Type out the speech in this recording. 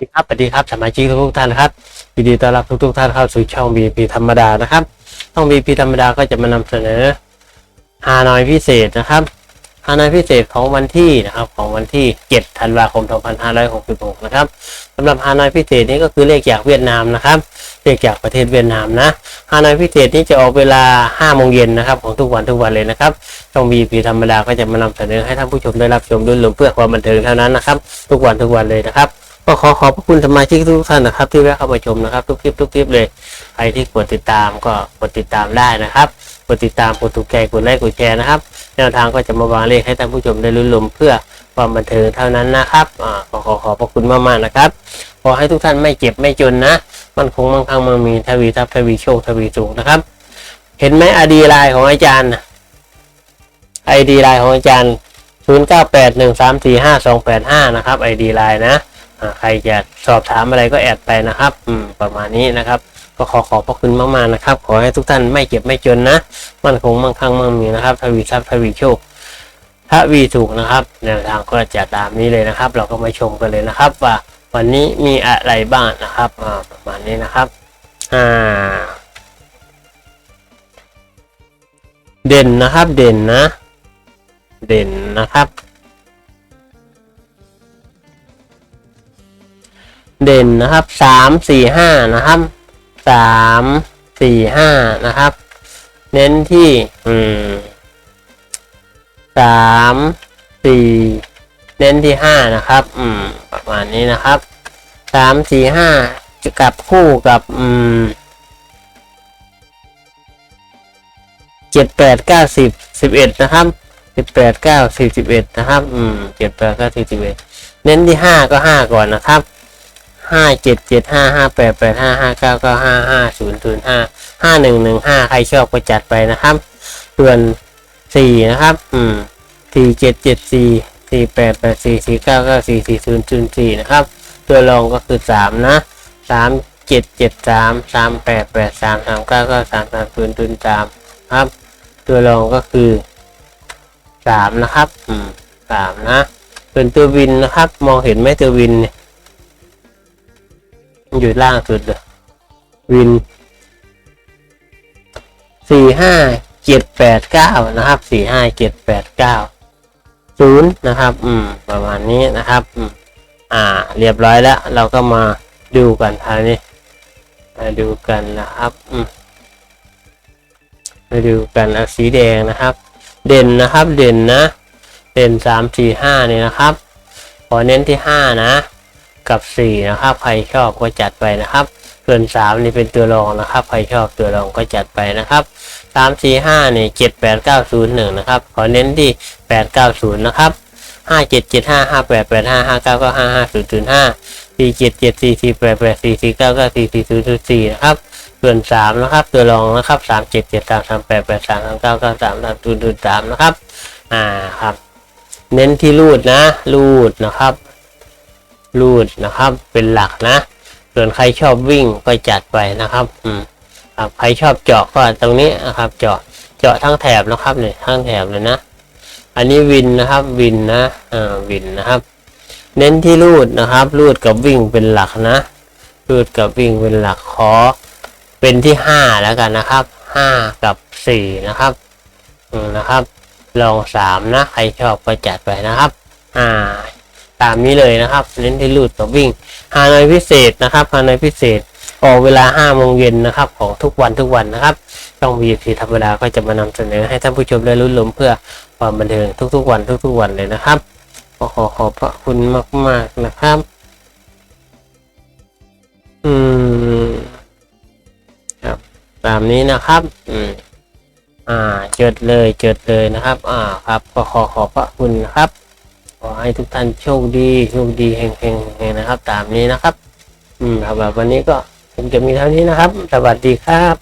สวัสดีครับสวัสดีครับสมาชิกทุกท่านครับยินดีต้อนรับทุกๆท่านเข้าสู่ช่อง BP ธรรมดานะครับช่อง BP ธรรมดาก็จะมานำเสนอฮานอยพิเศษนะครับฮานอยพิเศษของวันที่นะครับของวันที่ 7 ธันวาคม 2566 นะครับสำหรับฮานอยพิเศษนี้ก็คือเลขจากเวียดนามนะครับเลขจากประเทศเวียดนามนะฮานอยพิเศษนี้จะออกเวลา 5 โมงเย็นนะครับของทุกวันทุกวันเลยนะครับช่อง BP ธรรมดาก็จะมานำเสนอให้ท่านผู้ชมได้รับชมด้วยลมเพื่อความบันเทิงเท่านั้นนะครับทุกวันทุกวันเลยนะครับ ก็ขอขอบพระคุณสมาชิกทุกท่านนะครับ ที่แวะเข้ามาชมนะครับ ทุกคลิปทุกคลิปเลยใครที่กดติดตามก็กดติดตามได้นะครับกดติดตามกดถูกใจกดไลค์กดแชร์นะครับแนวทางก็จะมาวางเลขให้ท่านผู้ชมได้ลุ้นลมเพื่อความบันเทิงเท่านั้นนะครับอขอขอขอบพระคุณมากๆนะครับ ขอให้ทุกท่านไม่เจ็บไม่จนนะมันคงมั่งคั่งมันมีทวีทรัพทวีโชคทวีสุขนะครับ เห็นไหมอดีไลน์ของอาจารย์ไอดีไลน์ของอาจารย์ 0981345285 นะครับไอดีไลน์นะ ใครจะสอบถามอะไรก็แอดไปนะครับประมาณนี้นะครับ ก็ขอขอบพระคุณมากๆนะครับ ขอให้ทุกท่านไม่เจ็บไม่จนนะ มั่นคงมั่งคั่งมั่งมีนะครับ ทวีทรัพย์ทวีโชคทวีถูกนะครับแนวทางก็จะตามนี้เลยนะครับ เราก็มาชมกันเลยนะครับ ว่าวันนี้มีอะไรบ้างนะครับประมาณนี้นะครับอ่าเด่นนะครับเด่นนะ เด่นนะครับ เด่นนะครับสามสี่ห้านะครับสามสี่ห้านะครับ เน้นที่อืมสามสี่เน้นที่ห้านะครับอืมประมาณนี้นะครับสามสี่ห้าจะกลับคู่กับอืมเจ็ดแปดเก้าสิบสิบเอ็ดนะครับสิบแปดเก้าสิบสิบเอ็ดนะครับ อืมเจ็ดแปดเก้าสิบสิบเอ็ดเน้นที่ห้าก็ห้าก่อนนะครับ ห้าเจ็ดเจ็ดห้าห้าแปดแปดห้าห้าเก้าเก้าห้าห้าศูนย์ศูนย์ห้าห้าหนึ่งหนึ่งห้าใครชอบก็จัดไปนะครับส่วนสี่นะครับ อืมสี่เจ็ดเจ็ดสี่สี่แปดแปดสี่สี่เก้าเก้าสี่สี่ศูนย์ศูนย์สี่นะครับ ตัวรองก็คือสามนะสามเจ็ดเจ็ดสามสามแปดแปดสามสามเก้าเก้าสามสามศูนย์ศูนย์สามครับ ตัวรองก็คือสามนะครับ อืมสามนะส่วนตัววินนะครับ มองเห็นไหมตัววินเนี่ย อยู่ล่างสุดเลยวินสี่ห้าเจ็ดแปดเก้านะครับสี่ห้าเจ็ดแปดเก้าศูนย์นะครับ อืม ประมาณนี้นะครับอืมอ่า เรียบร้อยแล้ว เราก็มาดูกันทางนี้มาดูกันนะครับอืมมาดูกันสีแดงนะครับ เด่นนะครับ เด่นนะ เด่นสามสี่ห้านี่นะครับ ขอเน้นที่ห้านะ กับสี่นะครับ ใครชอบก็จัดไปนะครับ ส่วนสามนี่เป็นตัวรองนะครับ ใครชอบตัวรองก็จัดไปนะครับสามสี่ห้านี่เจ็ดแปดเก้าศูนย์หนึ่งนะครับ ขอเน้นที่แปดเก้าศูนย์นะครับห้าเจ็ดเจ็ดห้าห้าแปดแปดห้าห้าเก้าก็ห้าห้าศูนย์ศูนย์ห้าสี่เจ็ดเจ็ดสี่สี่แปดแปดสี่สี่เก้าก็สี่สี่ศูนย์ศูนย์สี่นะครับส่วนสามนะครับ ตัวรองนะครับสามเจ็ดเจ็ดสามสามแปดแปดสามสามเก้าเก้าสามสามศูนย์ศูนย์สามนะครับ อ่าครับ เน้นที่รูดนะ รูดนะครับ รูดนะครับ เป็นหลักนะ ส่วนใครชอบวิ่งก็จัดไปนะครับ อืมครับใครชอบเจาะก็ตรงนี้นะครับ เจาะเจาะทั้งแถบนะครับเนี่ยทั้งแถบเลยนะ อันนี้วินนะครับวินนะอ่าวินนะครับ เน้นที่รูดนะครับ รูดกับวิ่งเป็นหลักนะ รูดกับวิ่งเป็นหลักขอ เป็นที่ห้าแล้วกันนะครับห้ากับสี่นะครับอืมนะครับ ลองสามนะ ใครชอบก็จัดไปนะครับ อ่า ตามนี้เลยนะครับเน้นที่ลูดกับวิ่งฮานอยพิเศษนะครับฮานอยพิเศษออกเวลา5โมงเย็นนะครับของทุกวันทุกวันนะครับช่อง VIP ธรรมดาก็จะมานำเสนอให้ท่านผู้ชมได้ลุ้นลมเพื่อความบันเทิงทุกๆวันทุกๆวันเลยนะครับขอขอบพระคุณมาก ๆนะครับ อืมครับตามนี้นะครับ อืมอ่าจดเลยจดเลยนะครับ อ่าครับก็ขอขอบพระคุณครับ ขอให้ทุกท่านโชคดีโชคดีแห่งเฮงนะครับ ตามนี้นะครับ อืมสำหรับวันนี้ก็คงจะมีเท่านี้นะครับ สวัสดีครับ